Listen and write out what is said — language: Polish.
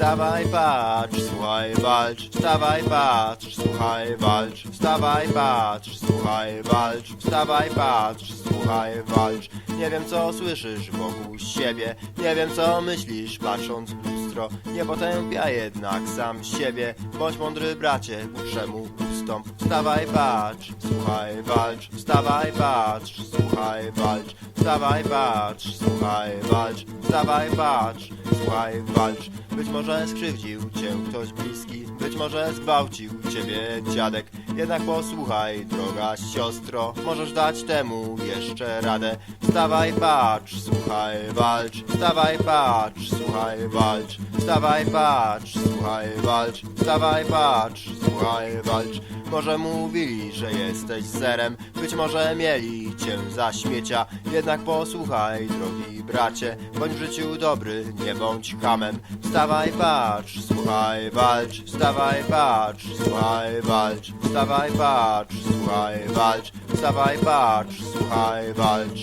Wstawaj, patrz, słuchaj, walcz. Wstawaj, patrz, słuchaj, walcz. Wstawaj, patrz, słuchaj, walcz. Wstawaj, patrz, słuchaj, walcz. Nie wiem, co słyszysz wokół siebie. Nie wiem, co myślisz, patrząc w lustro. Nie potępia jednak sam siebie. Bądź mądry, bracie, uprzemu ustąp. Wstawaj, patrz, słuchaj, walcz. Wstawaj, patrz, słuchaj, walcz. Wstawaj, patrz, słuchaj, walcz. Wstawaj, patrz, słuchaj, walcz. Być może skrzywdził cię ktoś bliski, być może zgwałcił ciebie dziadek. Jednak posłuchaj, droga siostro, możesz dać temu jeszcze radę. Wstawaj, patrz, słuchaj, walcz. Wstawaj, patrz, słuchaj, walcz. Wstawaj, patrz, słuchaj, walcz. Wstawaj, patrz, słuchaj, walcz. Może mówili, że jesteś zerem, być może mieli cię za śmiecia. Jednak posłuchaj, drogi bracie, bądź w życiu dobry, nie bądź hamem. Wstawaj, patrz, słuchaj, walcz. Wstawaj, patrz, słuchaj, walcz. Wstawaj, patrz, słuchaj, walcz. Wstawaj, patrz, słuchaj, walcz.